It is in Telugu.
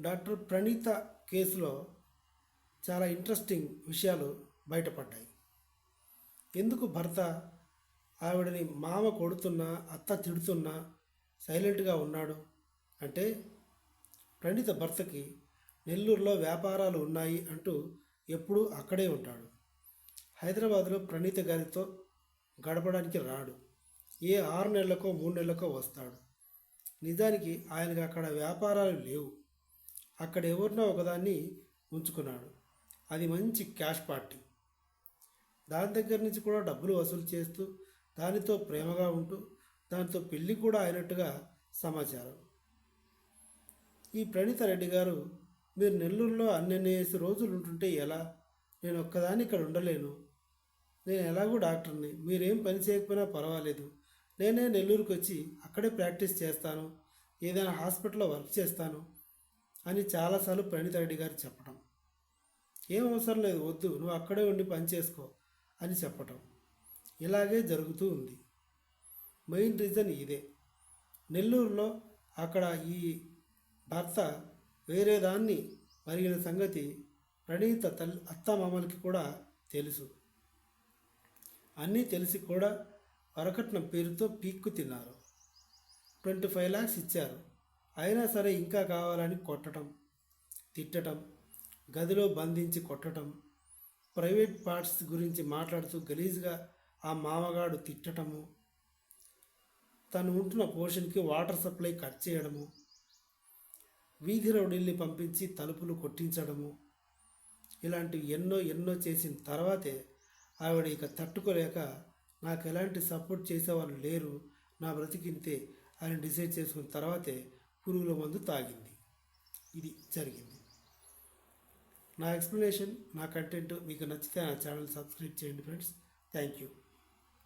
డాక్టర్ ప్రణీత కేసులో చాలా ఇంట్రెస్టింగ్ విషయాలు బయటపడ్డాయి. ఎందుకు భర్త ఆవిడని మామ కొడుతున్నా అత్త తిడుతున్నా సైలెంట్గా ఉన్నాడు? అంటే ప్రణీత భర్తకి నెల్లూరులో వ్యాపారాలు ఉన్నాయి అంటూ ఎప్పుడూ అక్కడే ఉంటాడు. హైదరాబాద్లో ప్రణీత గారితో గడపడానికి రాడు. ఏ ఆరు నెలలకో మూడు నెలలకో వస్తాడు. నిజానికి ఆయనకు అక్కడ వ్యాపారాలు లేవు. అక్కడ ఎవరినో ఒకదాన్ని ఉంచుకున్నాడు. అది మంచి క్యాష్ పార్టీ. దాని దగ్గర నుంచి కూడా డబ్బులు వసూలు చేస్తూ దానితో ప్రేమగా ఉంటూ దానితో పెళ్ళి కూడా అయినట్టుగా సమాచారం. ఈ ప్రణీత రెడ్డి గారు మీరు నెల్లూరులో అన్నెన్నేసి రోజులు ఉంటుంటే ఎలా? నేను ఒక్కదాన్ని ఇక్కడ ఉండలేను. నేను ఎలాగూ డాక్టర్ని. మీరేం పని చేయకపోయినా పర్వాలేదు. నేనే నెల్లూరుకు వచ్చి అక్కడే ప్రాక్టీస్ చేస్తాను. ఏదైనా హాస్పిటల్లో వర్క్ చేస్తాను. అని చాలాసార్లు ప్రణీత రెడ్డి గారు చెప్పడం ఏం అవసరం లేదు వద్దు నువ్వు అక్కడే ఉండి పని చేసుకో అని చెప్పటం. ఇలాగే జరుగుతూ ఉంది. మెయిన్ రీజన్ ఇదే. నెల్లూరులో అక్కడ ఈ భర్త వేరే దాన్ని మరిగిన సంగతి ప్రణీత తల్లి అత్తమామలకి కూడా తెలుసు. అన్నీ తెలిసి కూడా వరకట్నం పేరుతో పీక్కు తిన్నారు. ట్వంటీ ఫైవ్ ల్యాక్స్ ఇచ్చారు. అయినా సరే ఇంకా కావాలని కొట్టడం తిట్టడం గదిలో బంధించి కొట్టడం ప్రైవేట్ పార్ట్స్ గురించి మాట్లాడుతూ గలీజ్గా ఆ మామగాడు తిట్టటము తను ఉంటున్న పోర్షన్కి వాటర్ సప్లై కట్ చేయడము వీధి రౌడీల్ని పంపించి తలుపులు కొట్టించడము ఇలాంటివి ఎన్నో ఎన్నో చేసిన తర్వాతే ఆవిడ ఇక తట్టుకోలేక నాకు ఎలాంటి సపోర్ట్ చేసేవాళ్ళు లేరు నా బ్రతికింతే అని డిసైడ్ చేసుకున్న తర్వాతే పురుగుల మందు తాగింది. ఇది జరిగింది. నా ఎక్స్ప్లెనేషన్ నా కంటెంట్ మీకు నచ్చితే నా ఛానల్ సబ్స్క్రైబ్ చేయండి ఫ్రెండ్స్. Thank you.